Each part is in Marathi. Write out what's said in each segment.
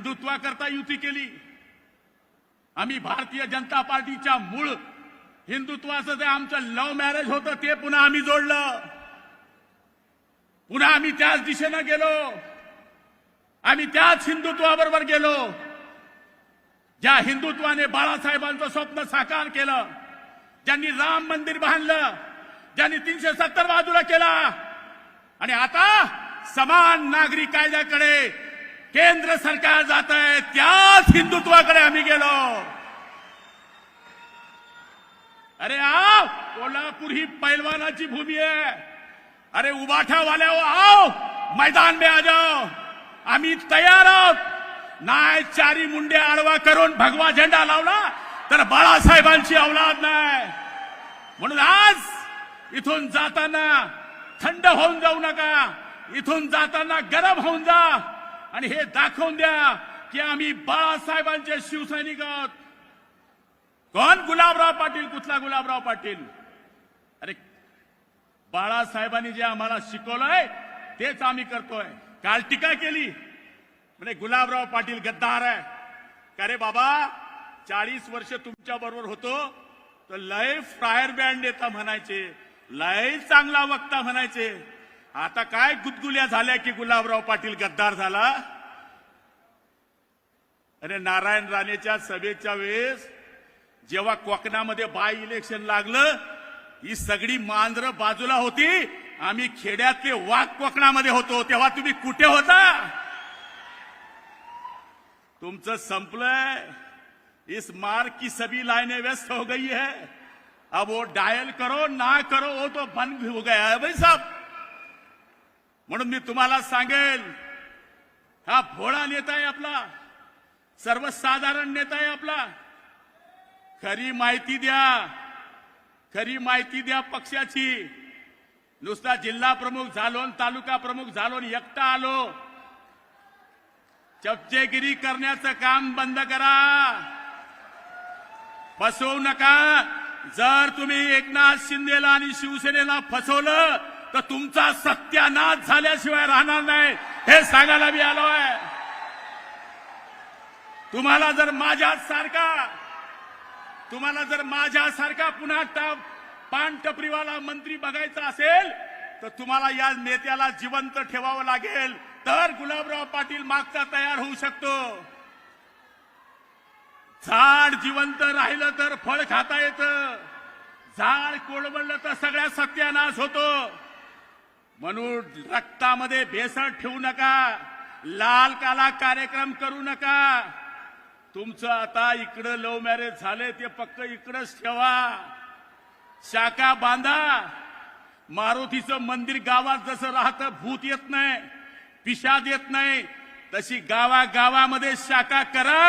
हिंदुत्वाकरता युती केली. आम्ही भारतीय जनता पार्टीच्या मूळ हिंदुत्वाचं जे आमचं लव्ह मॅरेज होतं ते पुन्हा आम्ही जोडलं. पुन्हा आम्ही त्याच दिशेनं गेलो. आम्ही त्याच हिंदुत्वाबरोबर गेलो. ज्या हिंदुत्वाने बाळासाहेबांचं स्वप्न साकार केलं ज्यांनी राम मंदिर बांधलं ज्यांनी तीनशे सत्तर बाजूला केला आणि आता समान नागरी कायद्याकडे केंद्र सरकार जात आहे त्याच हिंदुत्वाकडे आम्ही गेलो. अरे आओ कोल्हापूर ही पैलवानाची भूमी आहे. अरे उबाठा आओ मैदान में आ जाओ. आम्ही तयार आहोत. नाही चारी मुंडे आडवा करून भगवा झेंडा लावला तर बाळासाहेबांची औलाद नाही. म्हणून आज इथून जाताना थंड होऊन जाऊ नका. इथून जाताना गरम होऊन जा. आणि हे दाखवून द्या की आम्ही बाळासाहेबांचे शिवसैनिक आहोत. कोण? गुलाबराव पाटील. कुठला गुलाबराव पाटील? अरे बाळासाहेबांनी जे आम्हाला शिकवलंय तेच आम्ही करतोय. काल टीका केली. म्हणजे गुलाबराव पाटील गद्दार आहे. का रे बाबा? चाळीस वर्ष तुमच्या बरोबर होतो. तर लय फ्रायर बँड येता म्हणायचे. लय चांगला वक्ता म्हणायचे. आता काय गुदगुल्या झाल्या की गुलाबराव पाटील गद्दार झाला? अरे नारायण राणेच्या सभेच्या वेळेस जेव्हा कोकणामध्ये बाय इलेक्शन लागलं ही सगळी मांजरं बाजूला होती. आम्ही खेड्यातले वाघ कोकणामध्ये होतो. तेव्हा तुम्ही कुठे होता? तुमचं संपलंय. इस मार की सभी लाइनें व्यस्त हो गई है. अब वो डायल करो ना करो वो तो बंद हो गया है भाई साहब. म्हणून मी तुम्हाला सांगेल हा भोळा नेता आहे आपला सर्वसाधारण नेता आहे आपला. खरी माहिती द्या खरी माहिती द्या पक्षाची. नुसता जिल्हा प्रमुख झालो तालुका प्रमुख झालो एकटा आलो. चपचेगिरी करण्याचं काम बंद करा. फसवू नका. जर तुम्ही एकनाथ शिंदेला आणि शिवसेनेला फसवलं तर तुमचा सत्यानाश झाल्याशिवाय राहणार नाही. हे सांगायला मी आलो आहे तुम्हाला जर माझ्या सारखा तुम्हाला जर माझ्यासारखा पुन्हा त्या पान टपरीवाला मंत्री बघायचा असेल तर तुम्हाला या नेत्याला जिवंत ठेवावं लागेल. तर गुलाबराव पाटील मागचा तयार होऊ शकतो. झाड जिवंत राहिलं तर फळ खाता येतं. झाड कोळवळलं तर सगळ्या सत्यानाश होतो. म्हणून रक्तामध्ये भेसळ ठेवू नका. लाल काला कार्यक्रम करू नका. तुमचं आता इकडं लव्ह मॅरेज झाले ते पक्क इकडंच ठेवा. शाखा बांधा. मारुतीचं मंदिर गावात जसं राहतं भूत येत नाही पिशाद येत नाही तशी गावागावामध्ये शाखा करा.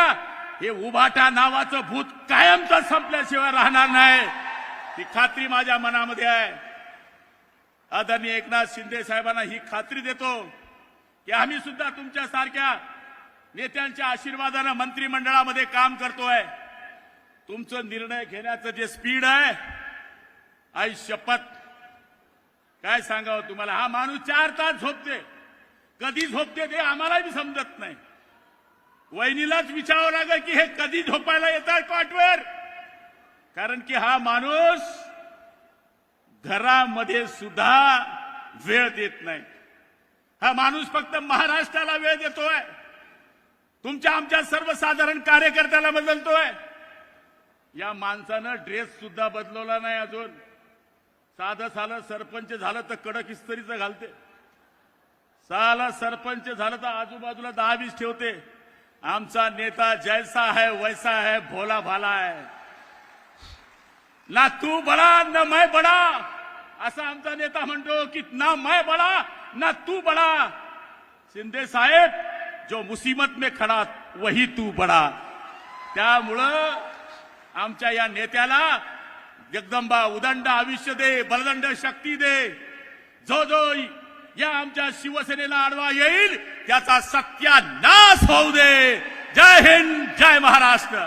हे उभाटा नावाचं भूत कायमचं संपल्याशिवाय राहणार नाही. ती खात्री माझ्या मनामध्ये आहे. आदरणीय एकनाथ शिंदे साहेबांना ही खात्री देतो की आम्ही सुद्धा तुमच्या सारख्या नेत्यांच्या आशीर्वादानं मंत्रिमंडळामध्ये काम करतोय. तुमचं निर्णय घेण्याचं जे स्पीड आहे आई शपथ. काय सांगावं तुम्हाला? हा माणूस चार तास झोपते. कधी झोपते ते आम्हालाही समजत नाही. वहिनीलाच विचारावं लागेल की हे कधी झोपायला येतात कॉटवर कारण की हा माणूस घरामध्ये सुद्धा वेळ देत नाही. हा माणूस फक्त महाराष्ट्राला वेळ देतोय. तुमच्या आमच्या सर्वसाधारण कार्यकर्त्याला बदलतोय. या माणसानं ड्रेस सुद्धा बदलवला नाही अजून. साधं सालं सरपंच झालं तर कडक इस्तरीचं घालते. साला सरपंच झालं तर आजूबाजूला दहा वीस ठेवते. आमचा नेता जैसा है वैसा है भोला भाला है. ना तू बडा न मैं बडा. असा आमचा नेता म्हणतो की ना मैं बडा ना तू बडा. शिंदे साहेब जो मुसीबत में खडा वही तू बडा. त्यामुळं आमच्या या नेत्याला जगदंबा उदंड आयुष्य दे बलदंड शक्ती दे. जो जो या आमच्या शिवसेनेला आडवा येईल त्याचा सत्यानाश होऊ दे. जय हिंद जय महाराष्ट्र.